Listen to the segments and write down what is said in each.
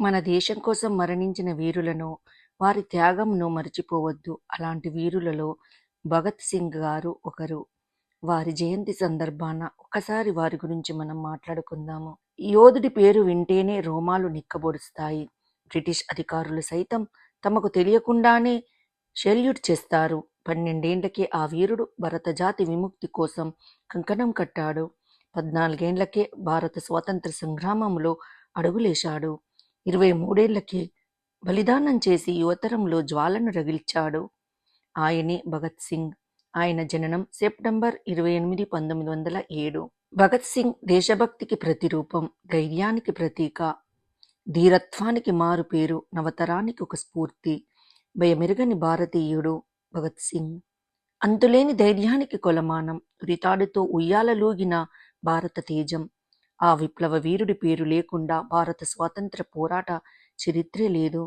మన దేశం కోసం మరణించిన వీరులను వారి త్యాగంను మరచిపోవద్దు. అలాంటి వీరులలో భగత్ సింగ్ గారు ఒకరు. వారి జయంతి సందర్భాన ఒకసారి వారి గురించి మనం మాట్లాడుకుందాము. ఈ యోధుడి పేరు వింటేనే రోమాలు నిక్కబొడుస్తాయి. బ్రిటిష్ అధికారులు సైతం తమకు తెలియకుండానే షెల్యూట్ చేస్తారు. పన్నెండేండ్లకే ఆ వీరుడు భరత జాతి విముక్తి కోసం కంకణం కట్టాడు. పద్నాలుగేండ్లకే భారత స్వాతంత్ర సంగ్రామంలో అడుగులేశాడు. ఇరవై మూడేళ్ళకి బలిదానం చేసి యువతరంలో జ్వాలను రగిల్చాడు. ఆయనే భగత్ సింగ్. ఆయన జననం సెప్టెంబర్ ఇరవై ఎనిమిది పంతొమ్మిది వందల ఏడు. భగత్ సింగ్ దేశభక్తికి ప్రతిరూపం ధైర్యానికి ప్రతీక. ధీరత్వానికి మారు పేరు నవతరానికి ఒక స్ఫూర్తి. భయమెరుగని భారతీయుడు భగత్ సింగ్. అంతులేని ధైర్యానికి కొలమానం. రితాడుతో ఉయ్యాలలూగిన భారత తేజం. ఆ విప్లవ వీరుడి పేరు లేకుండా భారత స్వాతంత్ర పోరాట చరిత్రే లేదు.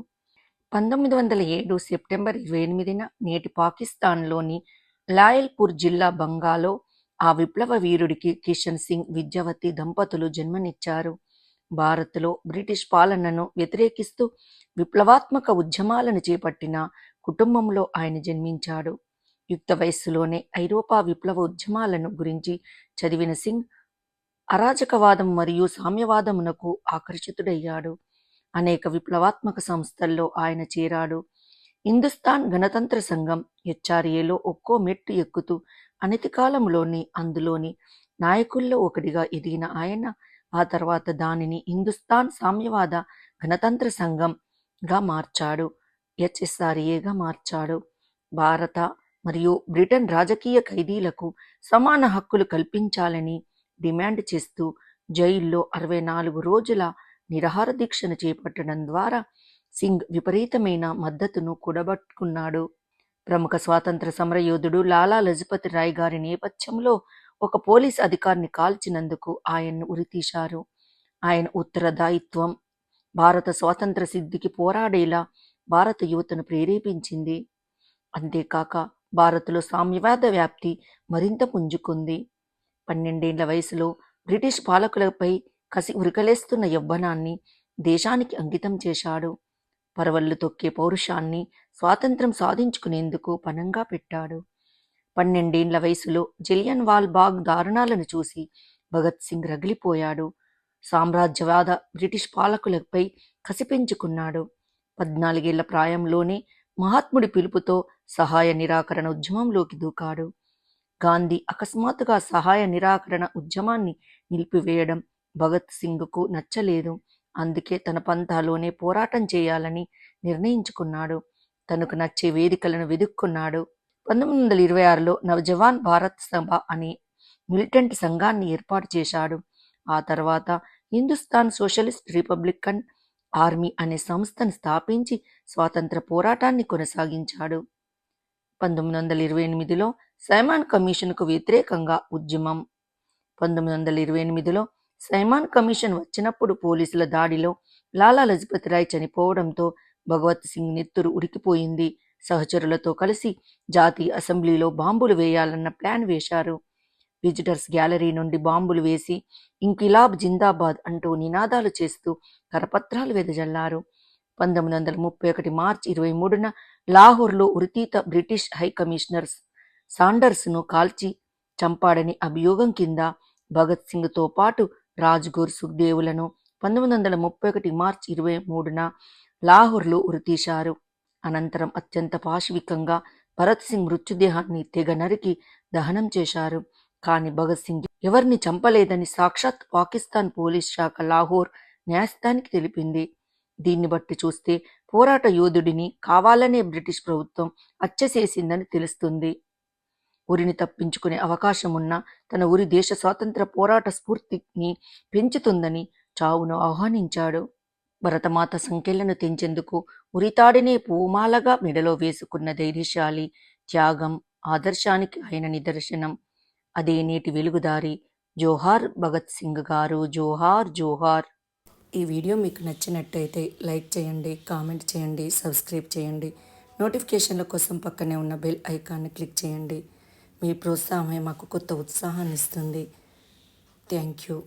పంతొమ్మిది వందల ఏడు సెప్టెంబర్ ఇరవై ఎనిమిదిన నేటి పాకిస్తాన్లోని లాయల్పూర్ జిల్లా బంగాలో ఆ విప్లవ వీరుడికి కిషన్ సింగ్ విద్యావతి దంపతులు జన్మనిచ్చారు. భారత్లో బ్రిటిష్ పాలనను వ్యతిరేకిస్తూ విప్లవాత్మక ఉద్యమాలను చేపట్టిన కుటుంబంలో ఆయన జన్మించాడు. యుక్త వయస్సులోనే ఐరోపా విప్లవ ఉద్యమాలను గురించి చదివిన సింగ్ అరాజకవాదం మరియు సామ్యవాదమునకు ఆకర్షితుడయ్యాడు. అనేక విప్లవాత్మక సంస్థల్లో ఆయన చేరాడు. హిందుస్థాన్ గణతంత్ర సంఘం హెచ్ఆర్ఏలో ఒక్కో మెట్టు ఎక్కుతూ అనతి కాలంలోని అందులోని నాయకుల్లో ఒకటిగా ఎదిగిన ఆయన ఆ తర్వాత దానిని హిందుస్థాన్ సామ్యవాద గణతంత్ర సంఘంగా మార్చాడు. హెచ్ఎస్ఆర్ఏగా మార్చాడు. భారత మరియు బ్రిటన్ రాజకీయ ఖైదీలకు సమాన హక్కులు కల్పించాలని డిమాండ్ చేస్తూ జైల్లో అరవై నాలుగు రోజుల నిరహార దీక్షను చేపట్టడం ద్వారా సింగ్ విపరీతమైన మద్దతును కూడబట్టుకున్నాడు. ప్రముఖ స్వాతంత్ర సమరయోధుడు లాలా లజపతి రాయ్ గారి నేపథ్యంలో ఒక పోలీస్ అధికారిని కాల్చినందుకు ఆయన్ను ఉరితీశారు. ఆయన ఉత్తరదాయిత్వం భారత స్వాతంత్ర సిద్ధికి పోరాడేలా భారత యువతను ప్రేరేపించింది. అంతేకాక భారత్లో సామ్యవాద వ్యాప్తి మరింత పుంజుకుంది. పన్నెండేండ్ల వయసులో బ్రిటిష్ పాలకులపై కసి ఉరికలేస్తున్న యవ్వనాన్ని దేశానికి అంకితం చేశాడు. పరవళ్ళు తొక్కే పౌరుషాన్ని స్వాతంత్రం సాధించుకునేందుకు పనంగా పెట్టాడు. పన్నెండేండ్ల వయసులో జిలియన్ వాల్ బాగ్ దారుణాలను చూసి భగత్ సింగ్ రగిలిపోయాడు. సామ్రాజ్యవాద బ్రిటిష్ పాలకులపై కసి పెంచుకున్నాడు. పద్నాలుగేళ్ళ ప్రాయంలోనే మహాత్ముడి పిలుపుతో సహాయ నిరాకరణ ఉద్యమంలోకి దూకాడు. గాంధీ అకస్మాత్తుగా సహాయ నిరాకరణ ఉద్యమాన్ని నిలిపివేయడం భగత్ సింగ్కు నచ్చలేదు. అందుకే తన పంతాలోనే పోరాటం చేయాలని నిర్ణయించుకున్నాడు. తనకు నచ్చే వేదికలను వెదుక్కున్నాడు. పంతొమ్మిది వందల ఇరవై ఆరులో నవజవాన్ భారత్ సభ అనే మిలిటెంట్ సంఘాన్ని ఏర్పాటు చేశాడు. ఆ తర్వాత హిందుస్థాన్ సోషలిస్ట్ రిపబ్లికన్ ఆర్మీ అనే సంస్థను స్థాపించి స్వాతంత్ర పోరాటాన్ని కొనసాగించాడు. పంతొమ్మిది వందల ఇరవై ఎనిమిదిలో సైమాన్ కమిషన్కు వ్యతిరేకంగా ఉద్యమం. పంతొమ్మిది వందల ఇరవై ఎనిమిదిలో సైమాన్ కమిషన్ వచ్చినప్పుడు పోలీసుల దాడిలో లాలా లజపతి రాయ్ చనిపోవడంతో భగవత్ సింగ్ నెత్తురు ఉడికిపోయింది. సహచరులతో కలిసి జాతీయ అసెంబ్లీలో బాంబులు వేయాలన్న ప్లాన్ వేశారు. విజిటర్స్ గ్యాలరీ నుండి బాంబులు వేసి ఇంకిలాబ్ జిందాబాద్ అంటూ నినాదాలు చేస్తూ కరపత్రాలు వెదజల్లారు. పంతొమ్మిది వందల ముప్పై ఒకటి మార్చి ఇరవై మూడున లాహోర్లో ఉరితీత బ్రిటిష్ హై కమిషనర్ సాండర్స్ను కాల్చి చంపాడని అభియోగం కింద భగత్ సింగ్తో పాటు రాజ్గోర్ సుఖ్దేవులను పంతొమ్మిది వందల ముప్పై ఒకటి మార్చ్ ఇరవై మూడున లాహోర్లో ఉరితీశారు. అనంతరం అత్యంత పాశవికంగా భరత్ సింగ్ మృత్యుదేహాన్ని తెగ నరికి దహనం చేశారు. కానీ భగత్ సింగ్ ఎవరిని చంపలేదని సాక్షాత్ పాకిస్తాన్ పోలీస్ శాఖ లాహోర్ న్యాయస్థానికి తెలిపింది. దీన్ని బట్టి చూస్తే పోరాట యోధుడిని కావాలనే బ్రిటిష్ ప్రభుత్వం హత్య చేసిందని తెలుస్తుంది. ఉరిని తప్పించుకునే అవకాశం ఉన్న తన ఉరి దేశ స్వాతంత్ర పోరాట స్ఫూర్తిని పెంచుతుందని చావును ఆహ్వానించాడు. భరతమాత సంఖ్యలను తెంచేందుకు ఉరితాడినే పూమాలగా మెడలో వేసుకున్న ధైర్యశాలి త్యాగం ఆదర్శానికి ఆయన నిదర్శనం. అదే నేటి వెలుగుదారి జోహార్ భగత్ సింగ్ గారు. జోహార్ జోహార్. ఈ వీడియో మీకు నచ్చినట్టయితే లైక్ చేయండి కామెంట్ చేయండి సబ్స్క్రైబ్ చేయండి. నోటిఫికేషన్ల కోసం పక్కనే ఉన్న బెల్ ఐకాన్ని క్లిక్ చేయండి. మీ ప్రోత్సాహమే మాకు కొత్త ఉత్సాహాన్ని ఇస్తుంది థ్యాంక్ యూ.